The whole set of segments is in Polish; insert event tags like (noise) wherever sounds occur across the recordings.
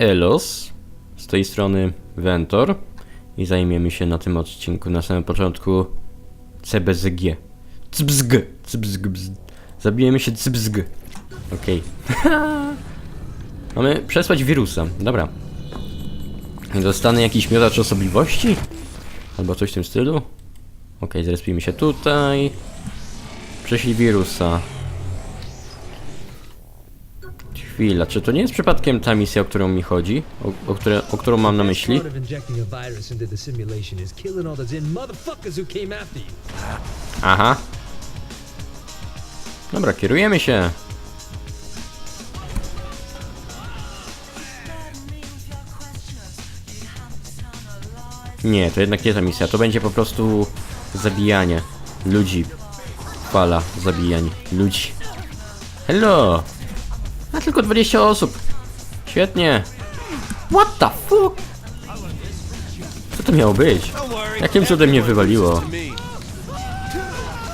Elos. Z tej strony Ventor. I zajmiemy się na tym odcinku na samym początku CBZG. Cbzg. Cbzg. Zabijemy się cbzg. Okej. (laughs) Mamy przesłać wirusa. Dobra. Dostanę jakiś miotacz osobliwości? Albo coś w tym stylu? Okej, zrespimy się tutaj. Prześlij wirusa. Chwila, czy to nie jest przypadkiem ta misja, o którą mi chodzi? O, o, które, o którą mam na myśli? Aha. Dobra, kierujemy się. Nie, to jednak nie ta misja. To będzie po prostu zabijanie ludzi. Fala zabijań ludzi. Hello! Tylko 20 osób. Świetnie. What the fuck? Co to miało być? Jakim cudem mnie wywaliło?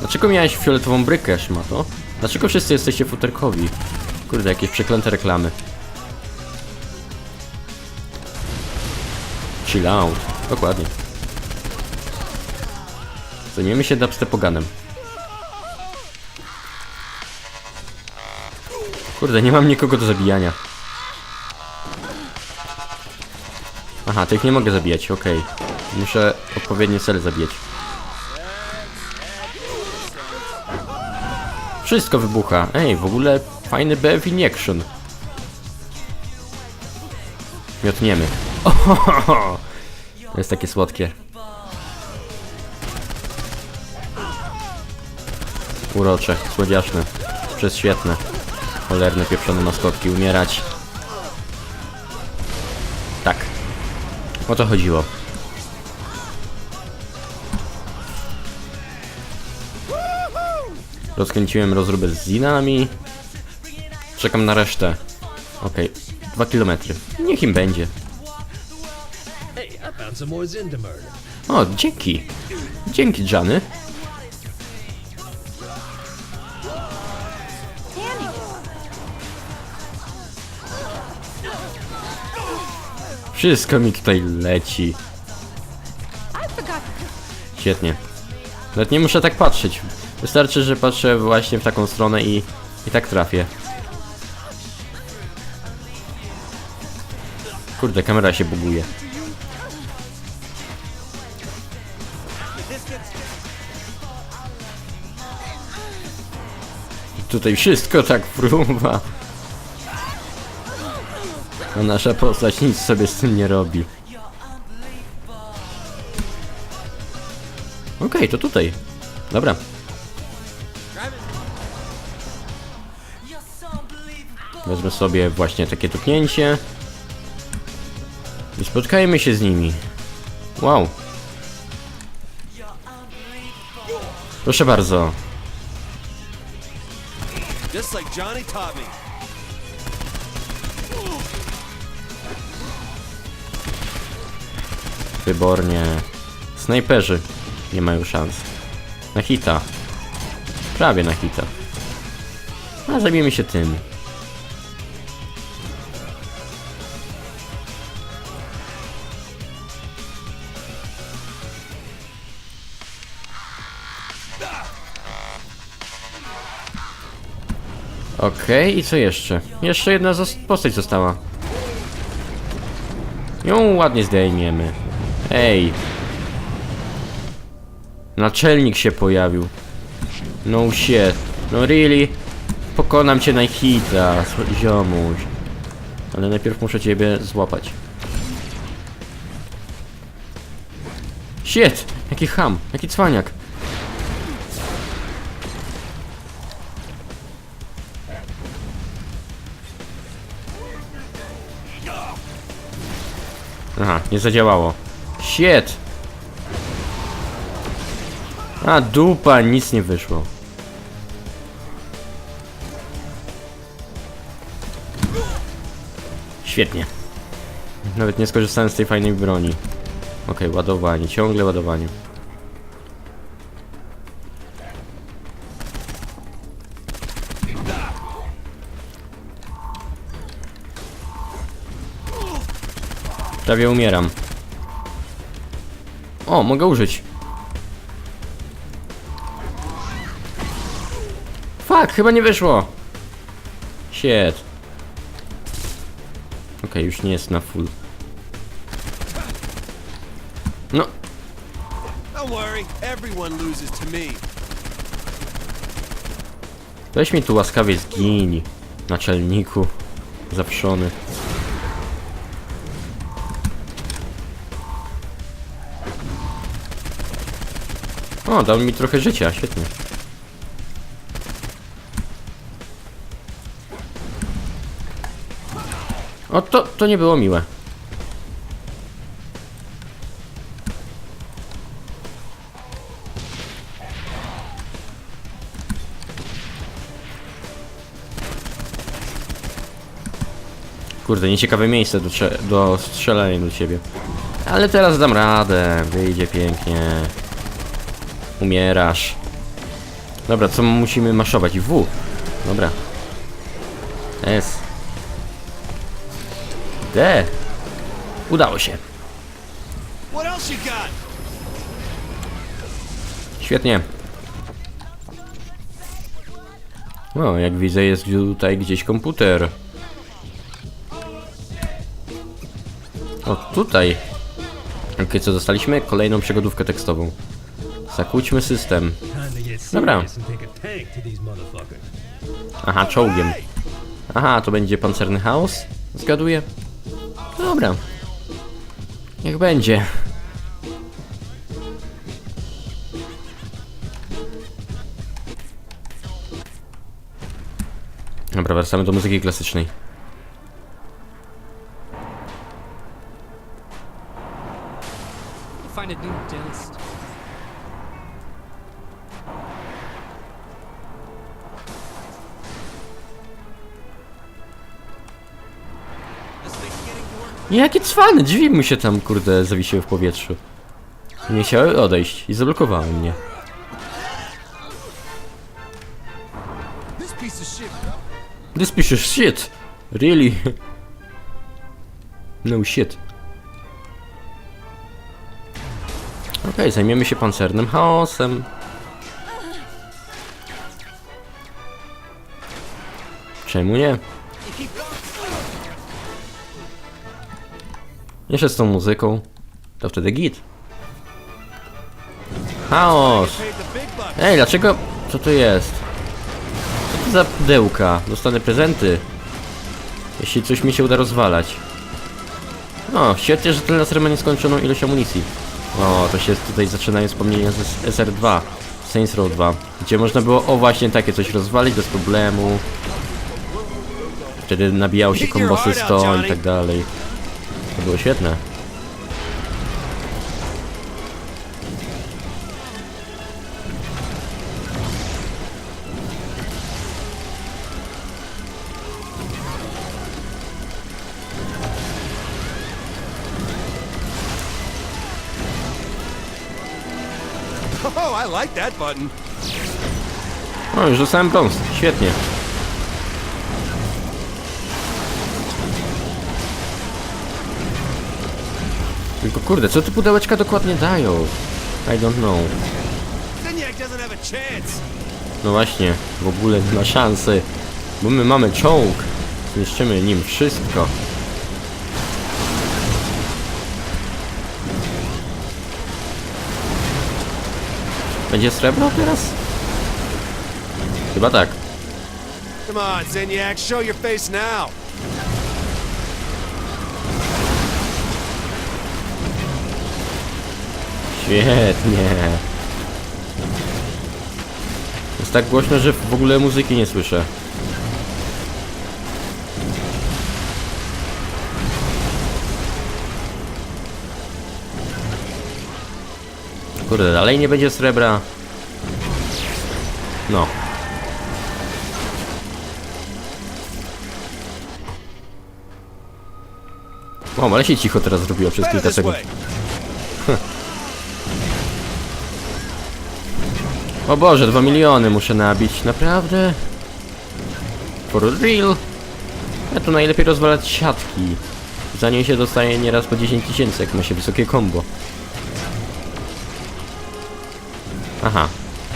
Dlaczego miałeś fioletową brykę, szmato? Dlaczego wszyscy jesteście futerkowi? Kurde, jakieś przeklęte reklamy. Chill out. Dokładnie. Zajmiemy się dubstepoganem. Kurde, nie mam nikogo do zabijania. Aha, tych nie mogę zabijać, okej. Muszę odpowiednie cele zabijać. Wszystko wybucha. Ej, w ogóle fajny BF in action. Miotniemy. Ohohoho. (laughs) To jest takie słodkie. Urocze, słodziaszne. Przez świetne. Cholerne pieprzone maskotki. Umierać. Tak. O to chodziło. Rozkręciłem rozróbę z zinami. Czekam na resztę. Okej, dwa kilometry. Niech im będzie. O, dzięki. Dzięki, Johnny. Wszystko mi tutaj leci. Świetnie. Nawet nie muszę tak patrzeć. Wystarczy, że patrzę właśnie w taką stronę i, i tak trafię. Kurde, kamera się buguje. Tutaj wszystko tak fruwa. A nasza postać nic sobie z tym nie robi. Okej, to tutaj. Dobra. Wezmę sobie właśnie takie tupnięcie. I spotkajmy się z nimi. Wow. Proszę bardzo. Just like Johnny taught me. Wybornie. Snajperzy nie mają szans. Na hita. Prawie na hita. A zajmiemy się tym. Okej, i co jeszcze? Jeszcze jedna postać została. Ją ładnie zdejmiemy. Ej. Naczelnik się pojawił. No shit. No really? Pokonam cię na hita, ziomuś. Ale najpierw muszę ciebie złapać. Shit! Jaki ham, jaki cwaniak. Aha, nie zadziałało. Shit! A dupa, nic nie wyszło. Świetnie. Nawet nie skorzystałem z tej fajnej broni. Okej, ładowanie, ciągle ładowanie. Prawie umieram. O, mogę użyć. Fuck, chyba nie wyszło. Shit. Okej, już nie jest na full. No, weź mi tu łaskawie zgiń, naczelniku. Zawszony. O, dał mi trochę życia, świetnie. O, to, to nie było miłe. Kurde, nieciekawe miejsce do, do strzelania do ciebie. Ale teraz dam radę, wyjdzie pięknie. Umierasz. Dobra, co musimy maszować? W. Dobra. S. D. Udało się. Świetnie. No, jak widzę, jest tutaj gdzieś komputer. O, tutaj. Okej, co dostaliśmy? Kolejną przygodówkę tekstową. Zakłóćmy system. Dobra. Aha, czołgiem. Aha, to będzie pancerny chaos? Zgaduję. Dobra. Niech będzie. Dobra, wracamy do muzyki klasycznej. Find a new Jakie cwany, drzwi mu się tam, kurde, zawiesiły w powietrzu. Nie chciały odejść i zablokowały mnie. This piece of shit. Really? (laughs) No shit. Okej, zajmiemy się pancernym chaosem. Czemu nie? Jeszcze z tą muzyką. To wtedy git. Chaos! Ej, dlaczego... Co to jest? Co to za pudełka? Dostanę prezenty. Jeśli coś mi się uda rozwalać. No, świetnie, że ten laser ma nieskończoną ilość amunicji. O, to się tutaj zaczynają wspomnienia z SR2. Saints Row 2. Gdzie można było, o właśnie, takie coś rozwalić bez problemu. Wtedy nabijało się kombosy 100 i tak dalej. To było świetne. Oh, I like that button. O, już dostałem brąz. Świetnie. Tylko kurde, co te pudełeczka dokładnie dają? I don't know. No właśnie, w ogóle nie ma szansy. Bo my mamy czołg. Zniszczymy nim wszystko. Będzie srebro teraz? Chyba tak. Come on, Zyniak, show your face now. Świetnie. Jest tak głośno, że w ogóle muzyki nie słyszę. Kurde, dalej nie będzie srebra. No. O, ale się cicho teraz zrobiło przez kilka sekund. O Boże, dwa miliony muszę nabić, naprawdę? For real? Ja tu najlepiej rozwalać siatki. Za nie się dostaje nieraz po 10 tysięcy, jak ma się wysokie combo. Aha.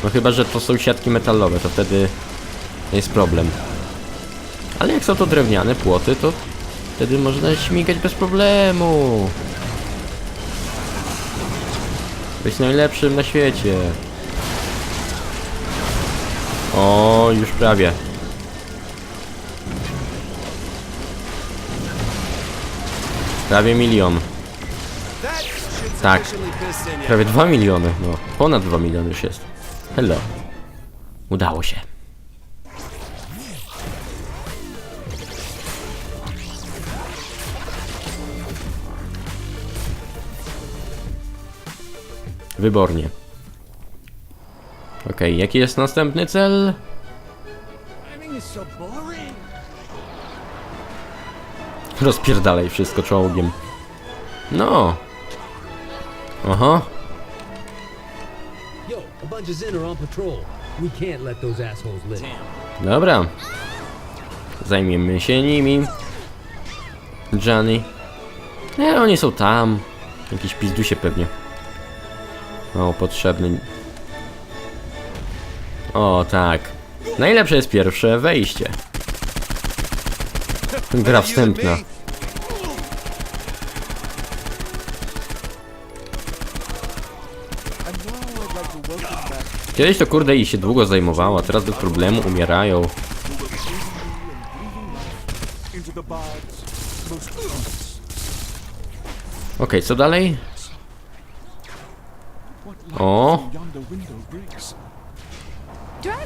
No chyba, że to są siatki metalowe, to wtedy jest problem. Ale jak są to drewniane płoty, to wtedy można śmigać bez problemu. Być najlepszym na świecie. O, już prawie. Prawie milion. Tak. Prawie 2 miliony. No, ponad 2 miliony już jest. Hello. Udało się. Wybornie. Okej, jaki jest następny cel? Rozpierdalaj wszystko czołgiem. No. Aha. Dobra. Zajmiemy się nimi. Johnny. Nie, oni są tam. Jakiś pizdusie pewnie. O, potrzebny. O, tak. Najlepsze jest pierwsze wejście. Gra wstępna. Kiedyś to kurde i się długo zajmowała, teraz bez problemu umierają. Okej, co dalej? O.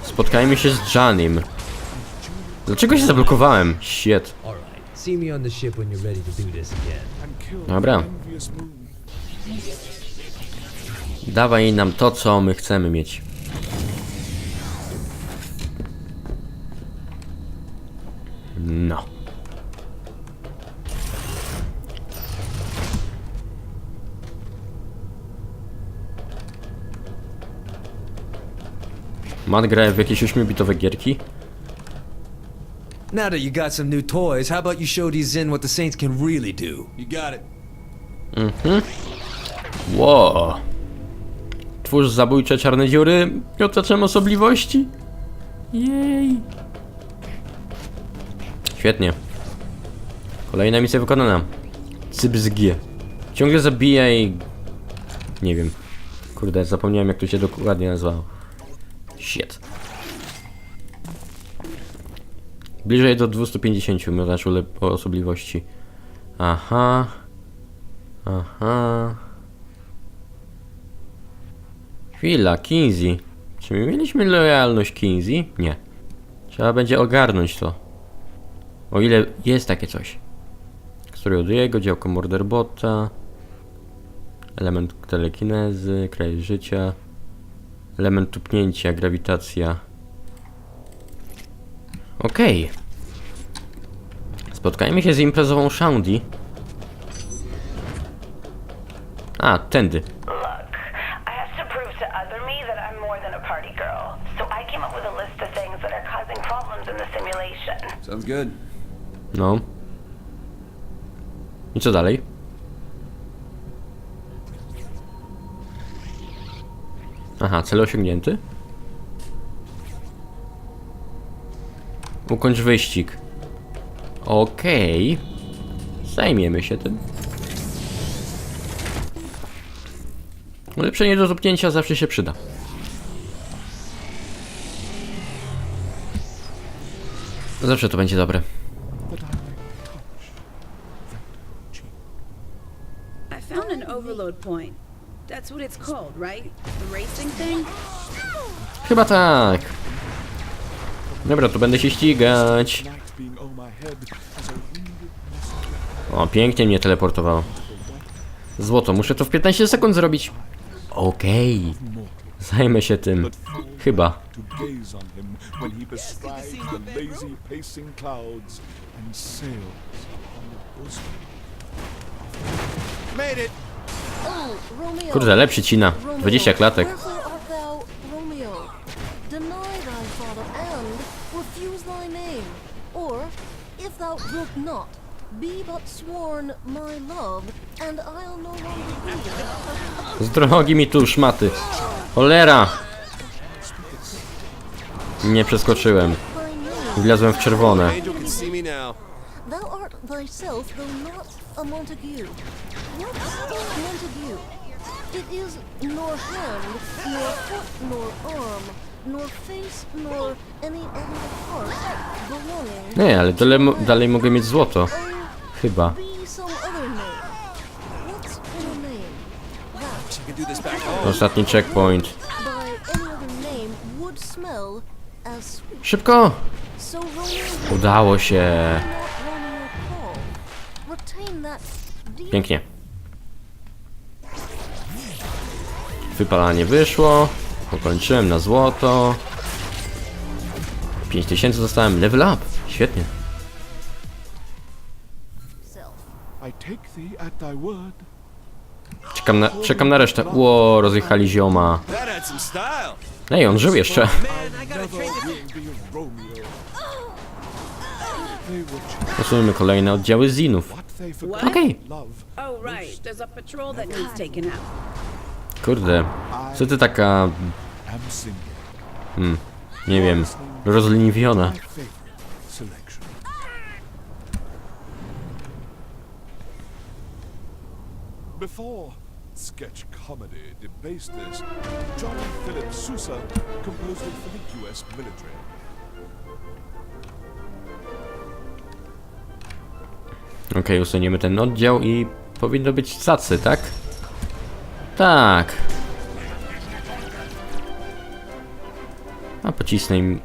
spotkajmy się z Janim. Dlaczego się zablokowałem? Shit. Dobra. Dawaj nam to, co my chcemy mieć. No. Matt gra w jakieś 8-bitowe gierki? Now that you got some new toys, how about you show these Zen what the Saints can really do? You got it. Ło. Twórz zabójcze czarne dziury miotaczem osobliwości. Jej. Świetnie. Kolejna misja wykonana. Cybzg. Ciągle zabijaj... Nie wiem. Kurde, zapomniałem jak to się dokładnie nazywało. Shit. Bliżej do 250 miotacz ule- osobliwości. Aha. Aha. Chwila, Kinsey. Czy my mieliśmy lojalność Kinsey? Nie. Trzeba będzie ogarnąć to. O ile jest takie coś. Story od jego, działko Morderbota. Element telekinezy, kraj życia. Element tupnięcia, grawitacja. Okej. Spotkajmy się z imprezową Shandy. A, tędy. Look, I have to prove to other me that I'm more than a party girl. So I came up with a list of things that are causing problems in the simulation. Sounds good. No. I co dalej? Aha, cel osiągnięty. Ukończ wyścig. Okej. Zajmiemy się tym. Ulepszenie do zupnięcia zawsze się przyda. Zawsze to będzie dobre. Overload point. That's what it's called, right? The racing thing? Chyba tak. Dobra, to będę się ścigać. O, pięknie mnie teleportowało. Złoto, muszę to w 15 sekund zrobić. Okej. Zajmę się tym. Chyba. to gaze on him when he bestrides the lazy pacing clouds and sails on the bosom. Made it. Kurde, lepszy cina. Romeo, 20 klatek. (laughs) Z drogi mi tu szmaty. Cholera! Nie przeskoczyłem. Wlazłem w czerwone. Thou art thyself, though not a Montague. What's a Montague? It is nor hand, nor foot, nor arm, nor face, nor any other part belonging. Nie, ale dalej, mo- dalej mogę mieć złoto. Chyba. be some other name. What's in a name? That, I can do this back home. Ostatni checkpoint. by any other name, would smell as sweet. Szybko! So Udało się. Pięknie. Wypalanie wyszło. Pokończyłem na złoto. 5000 dostałem. Level up. Świetnie. Czekam na, czekam na resztę. Ło, rozjechali zioma. Ej, on żył jeszcze. Usunijmy kolejne oddziały zinów. Okej. Love. Oh, right. There's a patrol that needs taken out. Kurde. Co ty taka, Am single. nie wiem, selection. Before sketch comedy debased this, John Philip Sousa composed it for the U.S. military. Okej, usuniemy ten oddział i powinno być cacy, tak? Tak. A pocisnę im.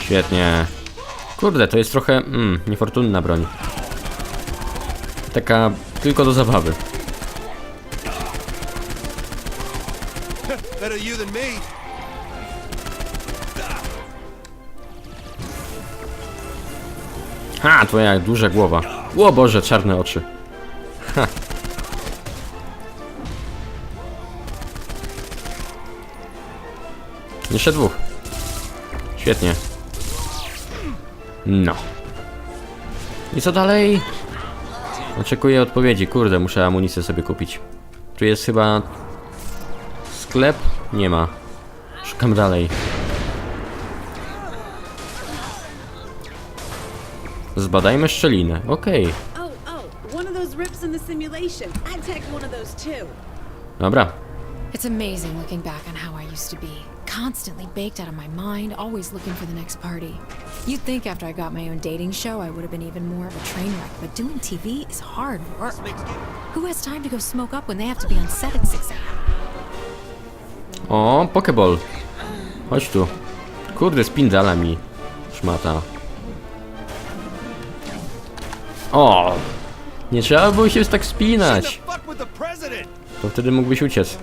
Świetnie. Kurde, to jest trochę mm, niefortunna broń. Taka tylko do zabawy. Better you than me. Ha, twoja duża głowa. O Boże, czarne oczy. Ha. Jeszcze dwóch. Świetnie. No. I co dalej? Oczekuję odpowiedzi. Kurde, muszę amunicję sobie kupić. Tu jest chyba... Sklep? Nie ma. Szukam dalej. Of those too. Dobra. It's amazing looking back on how I used to be. Constantly baked out of my mind, always looking for the next party. You'd think after I got my own dating show, I would have been even more of a train wreck, but doing TV is hard work. Who has time to go smoke up when they have to be on set at 6 a.m.? O, Pokeball. Chodź tu. Kurde, spindala mi. Szmata. O! Nie trzeba było się tak spinać. To wtedy mógłbyś uciec.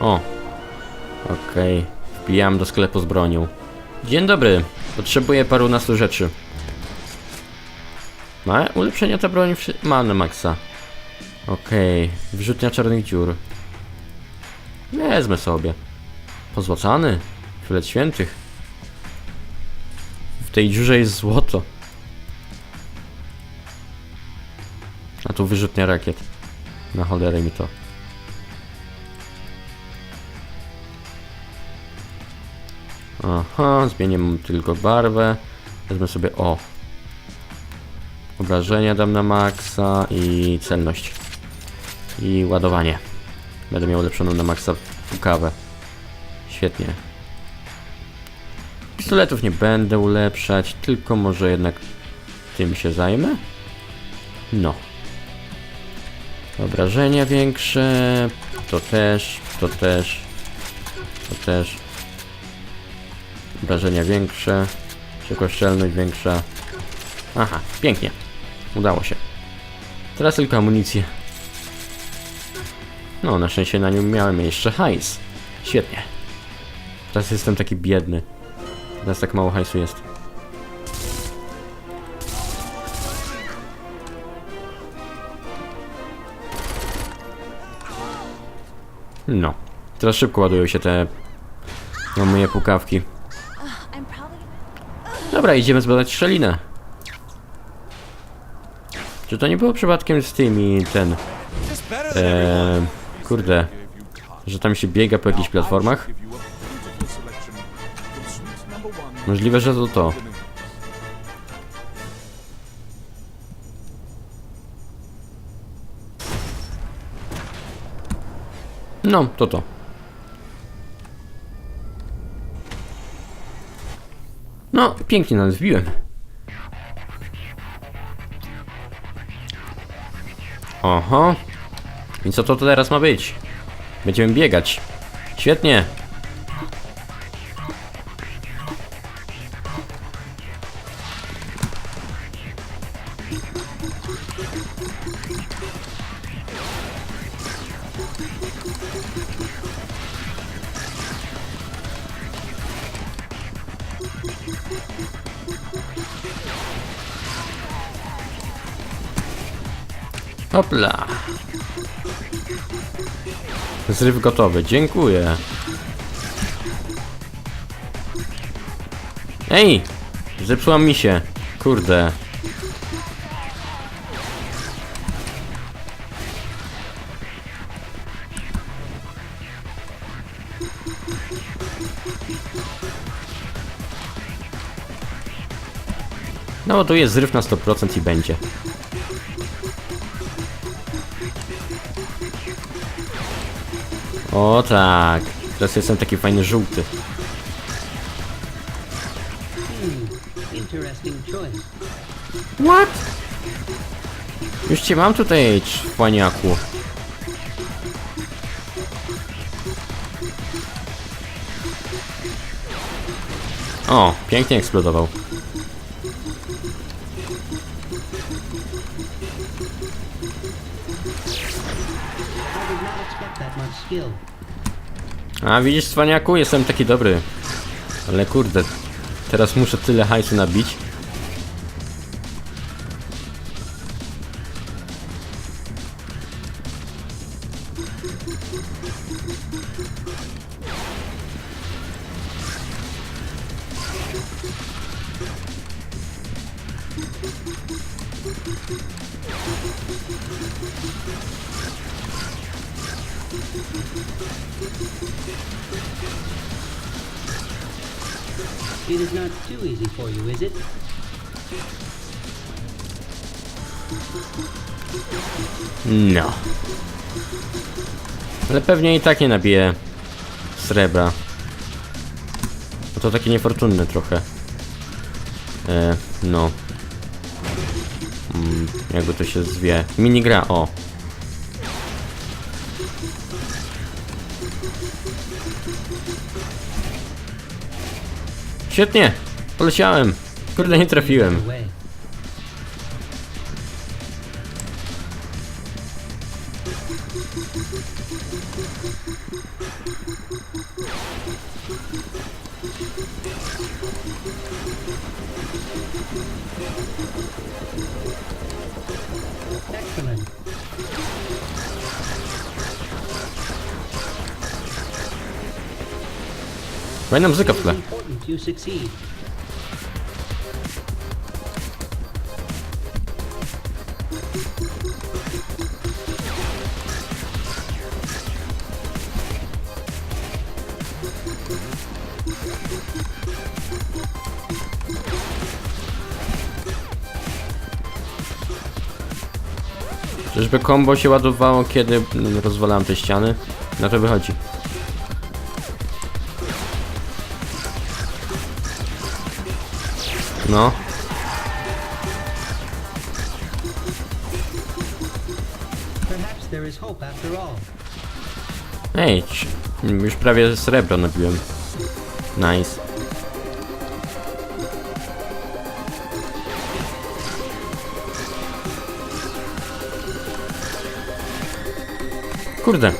O. Okej. Wbijam do sklepu z bronią. Dzień dobry. Potrzebuję parunastu rzeczy. Ma ulepszenia ta broń? Wszy- Ma na maksa. Okej. Wrzutnia czarnych dziur. Wezmę sobie. Pozłacany. Filet świętych. Tej dziurze jest złoto. A tu wyrzutnia rakiet. Na cholerę mi to. Aha, zmienię tylko barwę. Wezmę sobie o. Obrażenia dam na maksa i celność. I ładowanie. Będę miał ulepszoną na maksa pukawę. Świetnie. Pistoletów nie będę ulepszać, tylko może jednak tym się zajmę? No. Obrażenia większe, to też, to też, to też. Obrażenia większe, przekoszczelność większa. Aha, pięknie. Udało się. Teraz tylko amunicję. No, na szczęście na nią miałem jeszcze hajs. Świetnie. Teraz jestem taki biedny. Teraz tak mało hajsu jest. No. Teraz szybko ładują się te... No moje pukawki. Dobra, idziemy zbadać szczelinę. Czy to nie było przypadkiem z tymi, ten... Eee, kurde, że tam się biega po jakichś platformach? Możliwe, że to to. No, to to. No, pięknie nas wbiłem. Oho. I co to teraz ma być? Będziemy biegać. Świetnie. Hopla. Zryw gotowy, dziękuję. Ej! Zepsuła mi się. Kurde. No, to jest zryw na 100% i będzie. O tak. Teraz jestem taki fajny żółty. What? Już cię mam tutaj, czwaniaku. O, pięknie eksplodował. A widzisz, cwaniaku, jestem taki dobry. Ale kurde, teraz muszę tyle hajsu nabić. It is not too easy for you, is it? No. Ale pewnie i tak nie nabiję srebra. Bo to takie niefortunne trochę. E, no. Mm, jakby to się zwie. Minigra, o. Świetnie! Poleciałem! Kurde, nie trafiłem. Fajna muzyka w tle. You succeed. Combo się ładowało, kiedy rozwalałem te ściany? Na to wychodzi. Ej, już prawie srebro nabiłem. Nice. Kurde.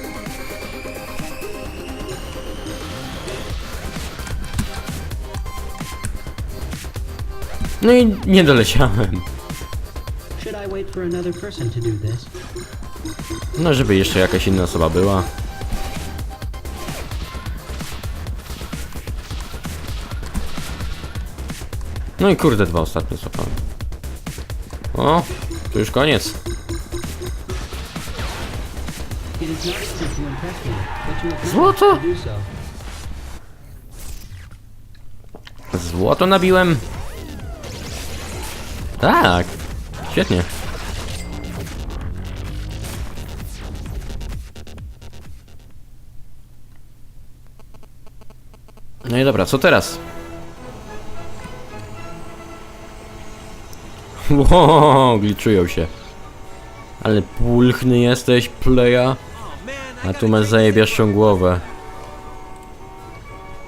No i nie doleciałem. No, żeby jeszcze jakaś inna osoba była. No i kurde, dwa ostatnie złapałem. O, to już koniec. Złoto! Złoto nabiłem. Tak. Świetnie. No i dobra, co teraz? Wow, gliczują się. Ale pulchny jesteś, playa. A tu masz zajebiaszczą głowę.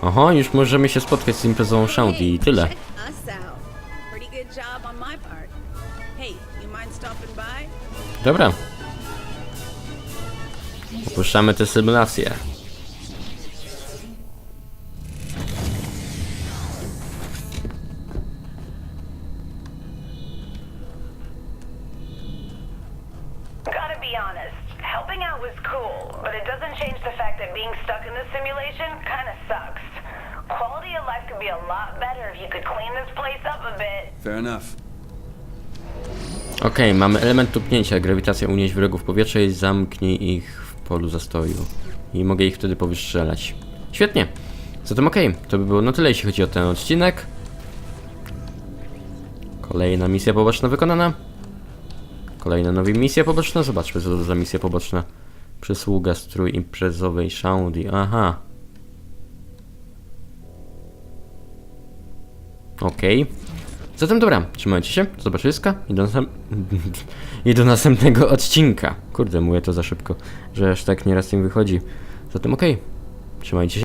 Oho, już możemy się spotkać z imprezą Shanty i tyle. Dobra. Opuszczamy tę symulację. Be honest, helping out was cool, but it doesn't change the fact that being stuck in this simulation kinda sucks. Quality of life could be a lot better if you could clean this place up a bit. Fair enough. Okej, mamy element tupnięcia. Grawitacja unieść wrogów w powietrze i zamknij ich w polu zastoju. I mogę ich wtedy powystrzelać. Świetnie. Zatem okej, to by było na tyle, jeśli chodzi o ten odcinek. Kolejna misja poboczna wykonana. Kolejna nowa misja poboczna. Zobaczmy, co to za misja poboczna. Przysługa strój imprezowej Shaundy. Aha. Okej. Zatem dobra, trzymajcie się, do zobaczyska i do, następ... (laughs) i do następnego odcinka. Kurde, mówię to za szybko, że aż tak nieraz nie wychodzi. Zatem okej, trzymajcie się.